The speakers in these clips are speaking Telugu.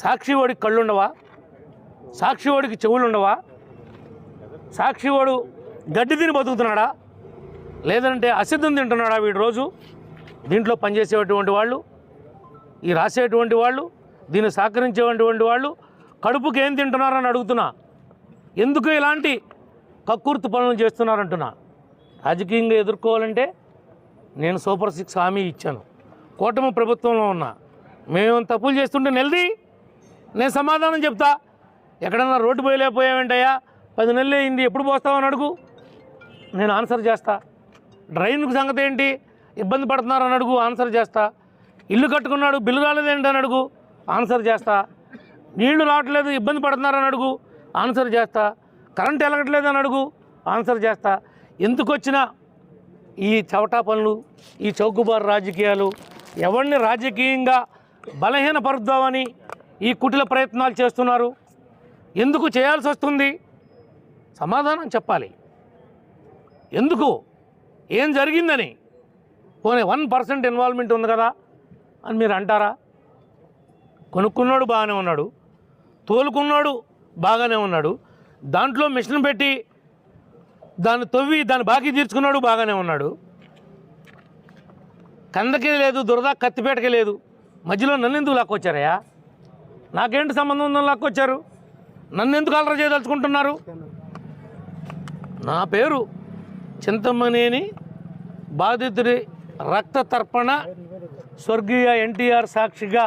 సాక్షివాడికి కళ్ళుండవా సాక్షివాడికి చెవులుండవా చెవులు ఉండవా? గడ్డి తిని బతుకుతున్నాడా? లేదంటే అసిద్ధం తింటున్నాడా వీడు రోజు? దీంట్లో పనిచేసేటువంటి వాళ్ళు ఈ రాసేటువంటి వాళ్ళు దీన్ని సహకరించేటువంటి వాళ్ళు కడుపుకి ఏం తింటున్నారని అడుగుతున్నా. ఎందుకు ఇలాంటి కక్కుర్తి పనులు చేస్తున్నారంటున్నా? రాజకీయంగా ఎదుర్కోవాలంటే నేను సూపర్ సిక్స్ హామీ ఇచ్చాను. కూటమి ప్రభుత్వంలో ఉన్నా. మేము తప్పులు చేస్తుంటే నిలదీ నేను సమాధానం చెప్తా. ఎక్కడన్నా రోడ్డు పోయలేకపోయావేంటయ్యా? పది నెలలు అయింది ఎప్పుడు పోస్తావని అడుగు. నేను ఆన్సర్ చేస్తా. డ్రైన్కు సంగతి ఏంటి ఇబ్బంది పడుతున్నారని అడుగు ఆన్సర్ చేస్తా. ఇల్లు కట్టుకున్నాడు బిల్లు రాలేదేంటి అని అడుగు ఆన్సర్ చేస్తా. నీళ్ళు రావట్లేదు ఇబ్బంది పడుతున్నారని అడుగు ఆన్సర్ చేస్తా. కరెంట్ ఎలగట్లేదు అని అడుగు ఆన్సర్ చేస్తా. ఎందుకు వచ్చినా ఈ చవటా పనులు ఈ చౌకబారు రాజకీయాలు ఎవరిని రాజకీయంగా బలహీనపరుద్దామని ఈ కుటిల ప్రయత్నాలు చేస్తున్నారు. ఎందుకు చేయాల్సి వస్తుంది? సమాధానం చెప్పాలి. ఎందుకు? ఏం జరిగిందని? పోనీ వన్ పర్సెంట్ ఇన్వాల్వ్మెంట్ ఉంది కదా అని మీరు అంటారా? కొనుక్కున్నాడు బాగానే ఉన్నాడు. తోలుకున్నాడు బాగానే ఉన్నాడు. దాంట్లో మిషన్ పెట్టి దాన్ని తవ్వి దాన్ని బాకీ తీర్చుకున్నాడు బాగానే ఉన్నాడు. కందకి లేదు దురద కత్తిపేటకే లేదు. మధ్యలో నన్నెందుకు లాక్కొచ్చారయ్యా? నాకేంటి సంబంధం ఉందని లాక్కొచ్చారు? నన్ను ఎందుకు అలర చేయదలుచుకుంటున్నారు? నా పేరు చింతమనేని బాధితుడి రక్త తర్పణ స్వర్గీయ ఎన్టీఆర్ సాక్షిగా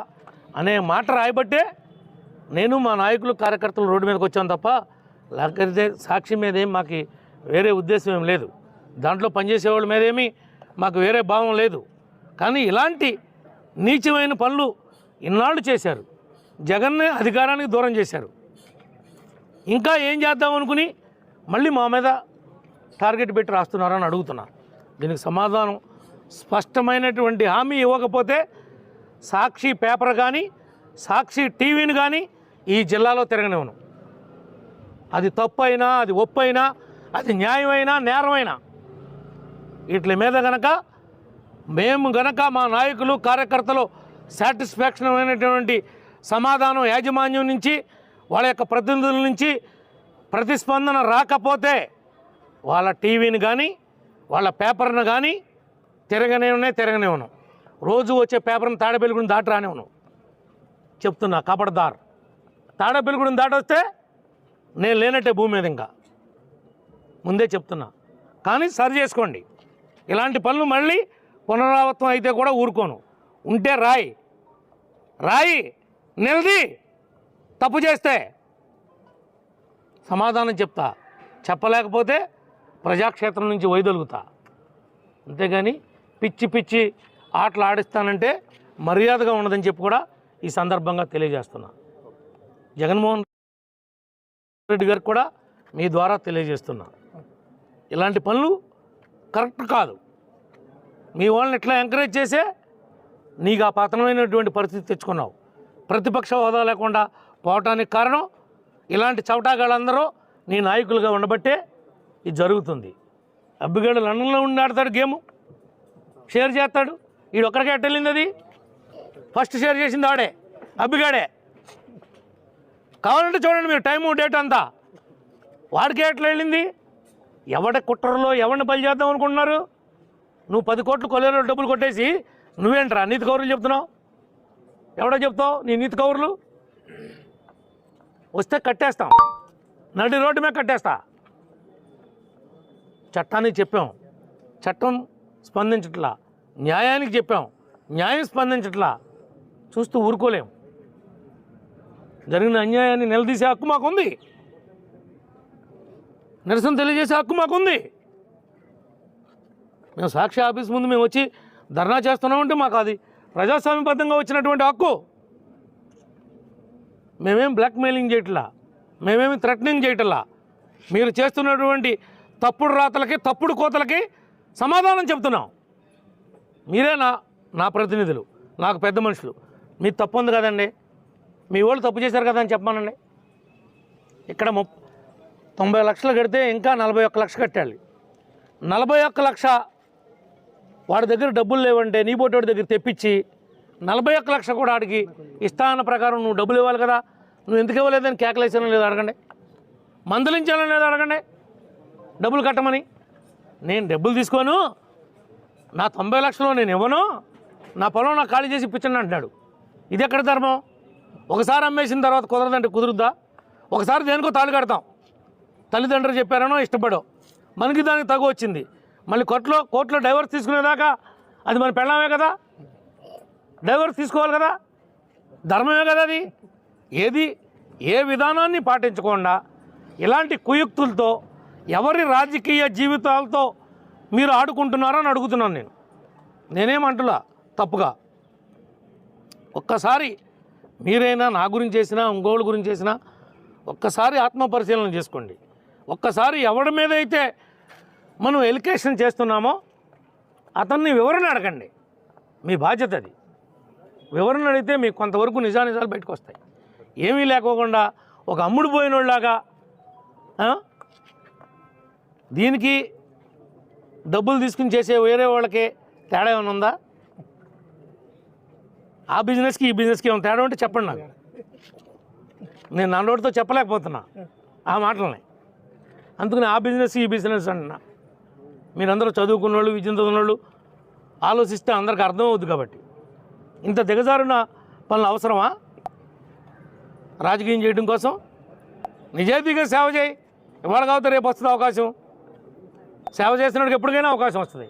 అనే మాట రాయబట్టే నేను మా నాయకులు కార్యకర్తలు రోడ్డు మీదకి వచ్చాను తప్ప లేకపోతే సాక్షి మీద మాకు వేరే ఉద్దేశం ఏం లేదు. దాంట్లో పనిచేసేవాళ్ళ మీద ఏమీ మాకు వేరే భావం లేదు. కానీ ఇలాంటి నీచమైన పనులు ఇన్నాళ్ళు చేశారు. జగన్ని అధికారానికి దూరం చేశారు. ఇంకా ఏం చేద్దాం అనుకుని మళ్ళీ మా మీద టార్గెట్ పెట్టి రాస్తున్నారని అడుగుతున్నా. దీనికి సమాధానం స్పష్టమైనటువంటి హామీ ఇవ్వకపోతే సాక్షి పేపర్ కానీ సాక్షి టీవీని కానీ ఈ జిల్లాలో తిరగనివ్వను. అది తప్పు అయినా అది ఒప్పైనా అది న్యాయమైనా నేరమైనా. వీటి మీద గనక మేము గనక మా నాయకులు కార్యకర్తలు సాటిస్ఫాక్షన్ అయినటువంటి సమాధానం యాజమాన్యం నుంచి వాళ్ళ యొక్క ప్రతినిధుల నుంచి ప్రతిస్పందన రాకపోతే వాళ్ళ టీవీని కానీ వాళ్ళ పేపర్ను కానీ తిరగనివ్వనే తిరగనివ్వను రోజు వచ్చే పేపర్ని తాడబెలుగుని దాటి రానివ్వను చెప్తున్నా కబడ్దార్ తాడబెలుగుడిని దాటొస్తే నేను లేనట్టే భూమి మీద ఇంకా. ముందే చెప్తున్నా. కానీ సరి చేసుకోండి. ఇలాంటి పనులు మళ్ళీ పునరావృతం అయితే కూడా ఊరుకోను. ఉంటే రాయి. రాయి. నిలది. తప్పు చేస్తే సమాధానం చెప్తా. చెప్పలేకపోతే ప్రజాక్షేత్రం నుంచి వైదొలుగుతా. అంతేగాని పిచ్చి పిచ్చి ఆటలు ఆడిస్తానంటే మర్యాదగా ఉండదని చెప్పి కూడా ఈ సందర్భంగా తెలియజేస్తున్నా. జగన్మోహన్ రెడ్డి గారికి కూడా మీ ద్వారా తెలియజేస్తున్నా. ఇలాంటి పనులు కరెక్ట్ కాదు. మీ వాళ్ళని ఇట్లా ఎంకరేజ్ చేసే నీకు ఆ పతనమైనటువంటి పరిస్థితి తెచ్చుకున్నావు. ప్రతిపక్ష హోదా లేకుండా పోవటానికి కారణం ఇలాంటి చవటాగాళ్ళందరూ నీ నాయకులుగా ఉండబట్టే ఇది జరుగుతుంది. అబ్బిగాడు లండన్లో ఉండి ఆడతాడు గేము. షేర్ చేస్తాడు. వీడు ఒక్కడికే ఎట్టెళ్ళింది అది? ఫస్ట్ షేర్ చేసింది ఆడే. అబ్బిగాడే కావాలంటే చూడండి మీరు టైము డేట్ అంతా. వాడికి ఎట్లా వెళ్ళింది? ఎవడ కుట్రలో ఎవరిని బలి చేద్దాం అనుకుంటున్నారు? నువ్వు పది కోట్లు కొలేరు డబ్బులు కొట్టేసి నువ్వేంట్రా నీతి కౌరులు చెప్తున్నావు? ఎవడో చెప్తావు? నీ నీతి కౌరులు? వస్తే కట్టేస్తాం. నడి రోడ్డు మీద కట్టేస్తా. చట్టానికి చెప్పాం. చట్టం స్పందించట్లా. న్యాయానికి చెప్పాం. న్యాయం స్పందించట్లా. చూస్తూ ఊరుకోలేం. జరిగిన అన్యాయాన్ని నిలదీసే హక్కు మాకుంది. నిరసన తెలియజేసే హక్కు మాకుంది. మేము సాక్షి ఆఫీస్ ముందు మేము వచ్చి ధర్నా చేస్తున్నామంటే మాకు అది ప్రజాస్వామ్యబద్ధంగా వచ్చినటువంటి హక్కు. మేమేం బ్లాక్మెయిలింగ్ చేయట్లా? మేమేమి థ్రెటనింగ్ చేయట్లా? మీరు చేస్తున్నటువంటి తప్పుడు రాతలకి తప్పుడు కోతలకి సమాధానం చెప్తున్నాం మీరే నా నా ప్రతినిధులు నాకు పెద్ద మనుషులు. మీ తప్పు ఉంది కదండి. మీ వాళ్ళు తప్పు చేశారు కదా అని చెప్పమానండి. ఇక్కడ ముప్ తొంభై లక్షలు కడితే ఇంకా నలభై ఒక్క లక్ష కట్టాలి. నలభై ఒక్క లక్ష వాడి దగ్గర డబ్బులు లేవంటే నీ పోటీ దగ్గర తెప్పించి నలభై ఒక్క లక్ష కూడా ఆడికి ఇస్తాన ప్రకారం నువ్వు డబ్బులు ఇవ్వాలి కదా. నువ్వు ఎందుకు ఇవ్వలేదని కేకలేసానో లేదో అడగండి. మందలించాలని లేదో అడగండి. డబ్బులు కట్టమని. నేను డబ్బులు తీసుకోను. నా తొంభై లక్షలు నేను ఇవ్వను. నా పొలం నాకు ఖాళీ చేసి ఇప్పించండి అంటున్నాడు. ఇది ఎక్కడ ధర్మం? ఒకసారి అమ్మేసిన తర్వాత కుదరదంటే కుదురుద్దా? ఒకసారి దేనికో తాళి కడతాం. తల్లిదండ్రులు చెప్పారనో ఇష్టపడో. మనకి దానికి తగు వచ్చింది. మళ్ళీ కోర్టులో కోర్టులో డైవర్స్ తీసుకునేదాకా అది మన పెళ్ళామే కదా? డైవర్స్ తీసుకోవాలి కదా? ధర్మమే కదా అది? ఏది? ఏ విధానాన్ని పాటించకుండా ఇలాంటి కుయుక్తులతో ఎవరి రాజకీయ జీవితాలతో మీరు ఆడుకుంటున్నారో అని అడుగుతున్నాను నేను. నేనేమంటులా తప్పుగా? ఒక్కసారి మీరైనా నా గురించి చేసినా ఇంకోళ్ళ గురించి చేసినా ఒక్కసారి ఆత్మపరిశీలన చేసుకోండి. ఒక్కసారి ఎవడి మీద అయితే మనం ఎలికేషన్ చేస్తున్నామో అతన్ని వివరణ అడగండి. మీ బాధ్యత అది. వివరణ అడిగితే మీకు కొంతవరకు నిజానిజాలు బయటకు వస్తాయి ఏమీ లేకోకుండా ఒక అమ్ముడు పోయినోళ్ళలాగా దీనికి డబ్బులు తీసుకుని చేసే వేరే వాళ్ళకి తేడా ఏమైనా ఉందా? ఆ బిజినెస్కి ఈ బిజినెస్కి ఏమైనా తేడా ఉంటే చెప్పండి నాకు. నేను నా చెప్పలేకపోతున్నా ఆ మాటలని. అందుకని ఆ బిజినెస్ ఈ బిజినెస్ అంటున్నా. మీరందరూ చదువుకున్న వాళ్ళు విద్యను చదువుకున్న వాళ్ళు ఆలోచిస్తే అందరికి అర్థం కాబట్టి. ఇంత దిగజారున పనులు అవసరమా? రాజకీయం చేయడం కోసం? నిజాయితీగా సేవ చేయి. ఇవాళ కాకపోతే రేపు వస్తుంది అవకాశం. సేవ చేసినోడికి ఎప్పటికైనా అవకాశం వస్తుంది.